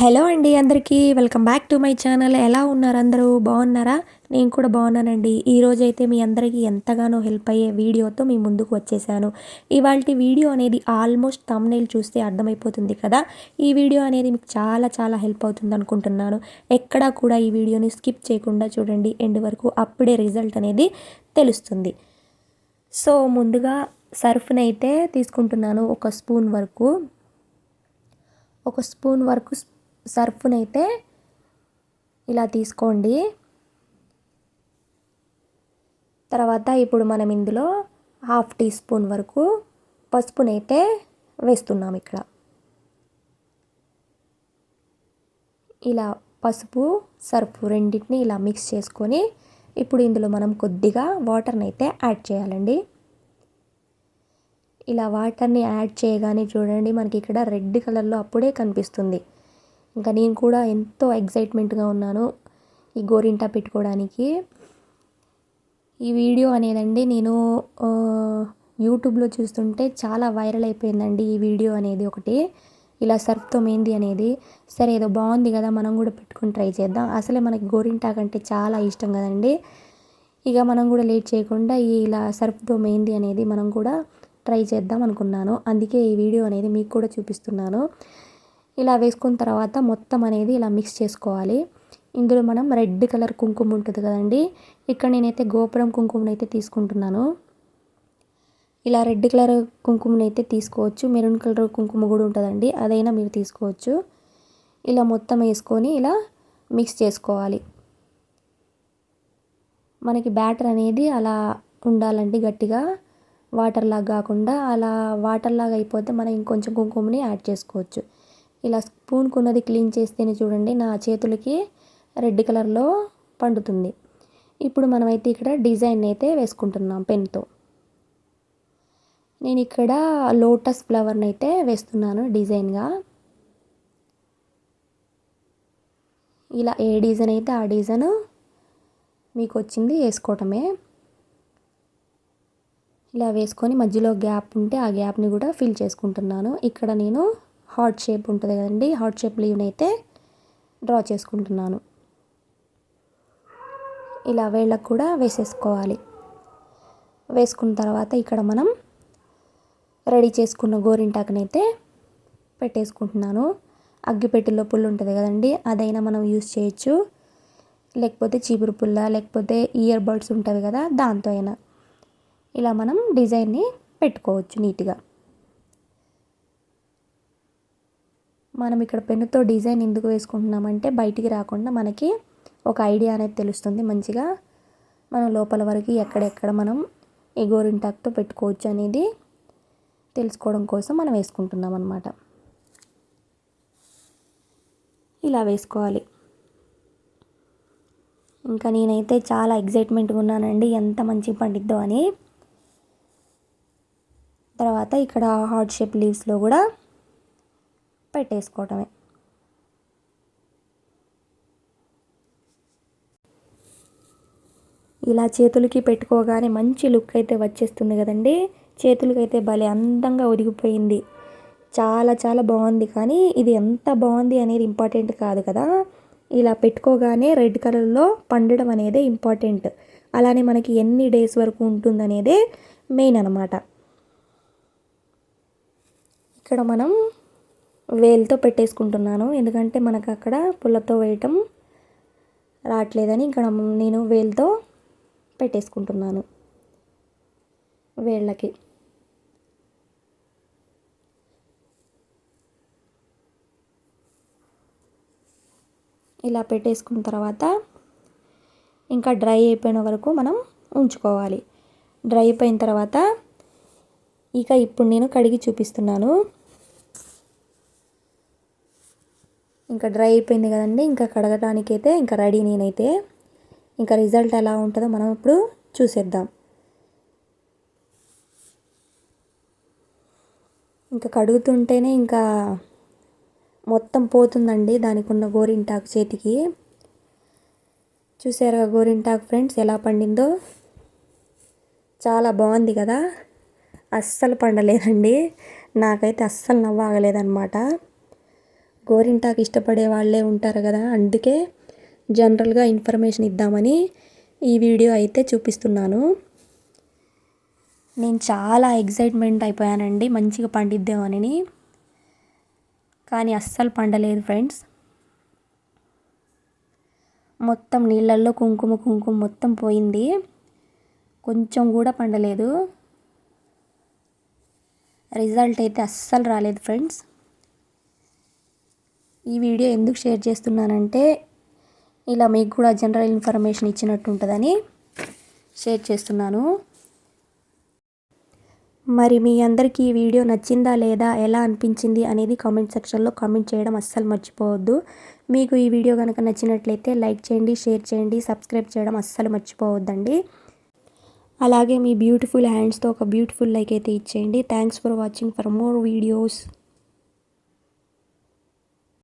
Hello అండి అందరికీ welcome back to my channel. ఎలా ఉన్నారు అందరూ? బాగున్నారా? నేను కూడా బాగున్నానండి. ఈరోజు అయితే మీ అందరికీ ఎంతగానో హెల్ప్ అయ్యే వీడియోతో మీ ముందుకు వచ్చేసాను. ఇవాళ వీడియో అనేది ఆల్మోస్ట్ తమ్నైల్ చూస్తే అర్థమైపోతుంది కదా. ఈ వీడియో అనేది మీకు చాలా చాలా హెల్ప్ అవుతుంది అనుకుంటున్నాను. ఎక్కడా కూడా ఈ వీడియోని స్కిప్ చేయకుండా చూడండి. ఎండ్ వరకు అప్పుడే రిజల్ట్ అనేది తెలుస్తుంది. సో ముందుగా సర్ఫ్నైతే తీసుకుంటున్నాను ఒక స్పూన్ వరకు. ఒక స్పూన్ వరకు సర్ఫ్నైతే ఇలా తీసుకోండి. తర్వాత ఇప్పుడు మనం ఇందులో హాఫ్ టీ స్పూన్ వరకు పసుపునైతే వేస్తున్నాం ఇక్కడ. ఇలా పసుపు సర్ఫ్ రెండింటిని ఇలా మిక్స్ చేసుకొని ఇప్పుడు ఇందులో మనం కొద్దిగా వాటర్ని అయితే యాడ్ చేయాలండి. ఇలా వాటర్ని యాడ్ చేయగానే చూడండి మనకి ఇక్కడ రెడ్ కలర్లో అప్పుడే కనిపిస్తుంది. ఇంకా నేను కూడా ఎంతో ఎగ్జైట్మెంట్గా ఉన్నాను ఈ గోరింటా పెట్టుకోవడానికి. ఈ వీడియో అనేదండి నేను యూట్యూబ్లో చూస్తుంటే చాలా వైరల్ అయిపోయిందండి ఈ వీడియో అనేది ఒకటి. ఇలా సర్ఫ్తో మెహందీ అనేది. సరే ఏదో బాగుంది కదా మనం కూడా పెట్టుకుని ట్రై చేద్దాం. అసలే మనకి గోరింటాక్ అంటే చాలా ఇష్టం కదండి. ఇక మనం కూడా లేట్ చేయకుండా ఈ ఇలా సర్ఫ్తో మెహందీ అనేది మనం కూడా ట్రై చేద్దాం అనుకున్నాను. అందుకే ఈ వీడియో అనేది మీకు కూడా చూపిస్తున్నాను. ఇలా వేసుకున్న తర్వాత మొత్తం అనేది ఇలా మిక్స్ చేసుకోవాలి. ఇందులో మనం రెడ్ కలర్ కుంకుమ ఉంటుంది కదండి. ఇక్కడ నేనైతే గోపురం కుంకుమని అయితే తీసుకుంటున్నాను. ఇలా రెడ్ కలర్ కుంకుమని అయితే తీసుకోవచ్చు. మెరూన్ కలర్ కుంకుమ కూడా ఉంటుందండి. అదైనా మీరు తీసుకోవచ్చు. ఇలా మొత్తం వేసుకొని ఇలా మిక్స్ చేసుకోవాలి. మనకి బ్యాటర్ అనేది అలా ఉండాలండి గట్టిగా. వాటర్ లాగా కాకుండా అలా వాటర్ లాగా అయిపోతే మనం ఇంకొంచెం కుంకుమని యాడ్ చేసుకోవచ్చు. ఇలా స్పూన్ కొన్నది క్లీన్ చేస్తేనే చూడండి నా చేతులకి రెడ్ కలర్లో పండుతుంది. ఇప్పుడు మనమైతే ఇక్కడ డిజైన్ అయితే వేసుకుంటున్నాం పెన్తో నేను ఇక్కడ లోటస్ ఫ్లవర్ని అయితే వేస్తున్నాను డిజైన్గా. ఇలా ఏ డిజైన్ అయితే ఆ డిజైన్ మీకు వచ్చింది వేసుకోవటమే. ఇలా వేసుకొని మధ్యలో గ్యాప్ ఉంటే ఆ గ్యాప్ని కూడా ఫిల్ చేసుకుంటున్నాను. ఇక్కడ నేను హార్ట్ షేప్ ఉంటుంది కదండి హార్ట్ షేప్ లీవ్ని అయితే డ్రా చేసుకుంటున్నాను. ఇలా వేళ్ళకు కూడా వేసేసుకోవాలి. వేసుకున్న తర్వాత ఇక్కడ మనం రెడీ చేసుకున్న గోరింటాకుని అయితే పెట్టేసుకుంటున్నాను. అగ్గిపెట్టెలో పుల్లు ఉంటుంది కదండి అదైనా మనం యూస్ చేయొచ్చు. లేకపోతే చీపురు పుల్ల లేకపోతే ఇయర్ బడ్స్ ఉంటుంది కదా దాంతో అయినా. ఇలా మనం డిజైన్ని పెట్టుకోవచ్చు నీట్గా. మనం ఇక్కడ పెన్నుతో డిజైన్ ఎందుకు వేసుకుంటున్నామంటే బయటికి రాకుండా మనకి ఒక ఐడియా అనేది తెలుస్తుంది మంచిగా. మనం లోపల వరకు ఎక్కడెక్కడ మనం ఈ గోరింటాక్తో పెట్టుకోవచ్చు అనేది తెలుసుకోవడం కోసం మనం వేసుకుంటున్నాం అన్నమాట. ఇలా వేసుకోవాలి. ఇంకా నేనైతే చాలా ఎగ్జైట్మెంట్గా ఉన్నానండి. ఎంత మంచి పండిద్దో అని. తర్వాత ఇక్కడ హార్ట్ షేప్ లీవ్స్లో కూడా పెట్టేసుకోవటమే. ఇలా చేతులకి పెట్టుకోగానే మంచి లుక్ అయితే వచ్చేస్తుంది కదండి. చేతులకైతే భలే అందంగా ఒదిగిపోయింది. చాలా చాలా బాగుంది. కానీ ఇది ఎంత బాగుంది అనేది ఇంపార్టెంట్ కాదు కదా. ఇలా పెట్టుకోగానే రెడ్ కలర్లో పండడం అనేది ఇంపార్టెంట్. అలానే మనకి ఎన్ని డేస్ వరకు ఉంటుందనేదే మెయిన్ అనమాట. ఇక్కడ మనం వేలుతో పెట్టేసుకుంటున్నాను. ఎందుకంటే మనకు అక్కడ పుల్లతో వేయటం రావట్లేదని ఇక్కడ నేను వేలుతో పెట్టేసుకుంటున్నాను వేళ్ళకి. ఇలా పెట్టేసుకున్న తర్వాత ఇంకా డ్రై అయిపోయిన వరకు మనం ఉంచుకోవాలి. డ్రై అయిపోయిన తర్వాత ఇక ఇప్పుడు నేను కడిగి చూపిస్తున్నాను. ఇంకా డ్రై అయిపోయింది కదండి ఇంకా కడగడానికి అయితే ఇంకా రెడీ నేనైతే. ఇంకా రిజల్ట్ ఎలా ఉంటుందో మనం ఇప్పుడు చూసేద్దాం. ఇంకా కడుగుతుంటేనే ఇంకా మొత్తం పోతుందండి దానికి ఉన్న గోరింటాకు చేతికి. చూసారా గోరింటాకు ఫ్రెండ్స్ ఎలా పండిందో? చాలా బాగుంది కదా? అస్సలు పండలేదండి. నాకైతే అస్సలు నవ్వాగలేదన్నమాట గోరింటాకు ఇష్టపడే వాళ్ళే ఉంటారు కదా అందుకే జనరల్గా ఇన్ఫర్మేషన్ ఇద్దామని ఈ వీడియో అయితే చూపిస్తున్నాను. నేను చాలా ఎగ్జైట్మెంట్ అయిపోయానండి మంచిగా పండిద్దామని. కానీ అస్సలు పండలేదు ఫ్రెండ్స్. మొత్తం నీళ్ళల్లో కుంకుమ కుంకుమ మొత్తం పోయింది. కొంచెం కూడా పండలేదు. రిజల్ట్ అయితే అస్సలు రాలేదు ఫ్రెండ్స్. ఈ వీడియో ఎందుకు షేర్ చేస్తున్నానంటే ఇలా మీకు కూడా జనరల్ ఇన్ఫర్మేషన్ ఇచ్చినట్టు ఉంటుందని షేర్ చేస్తున్నాను. మరి మీ అందరికీ ఈ వీడియో నచ్చిందా లేదా ఎలా అనిపించింది అనేది కామెంట్ సెక్షన్లో కామెంట్ చేయడం అస్సలు మర్చిపోవద్దు. మీకు ఈ వీడియో కనుక నచ్చినట్లయితే లైక్ చేయండి షేర్ చేయండి సబ్స్క్రైబ్ చేయడం అస్సలు మర్చిపోవద్దండి. అలాగే మీ బ్యూటిఫుల్ హ్యాండ్స్తో ఒక బ్యూటిఫుల్ లైక్ అయితే ఇచ్చేయండి. Thanks for watching for more videos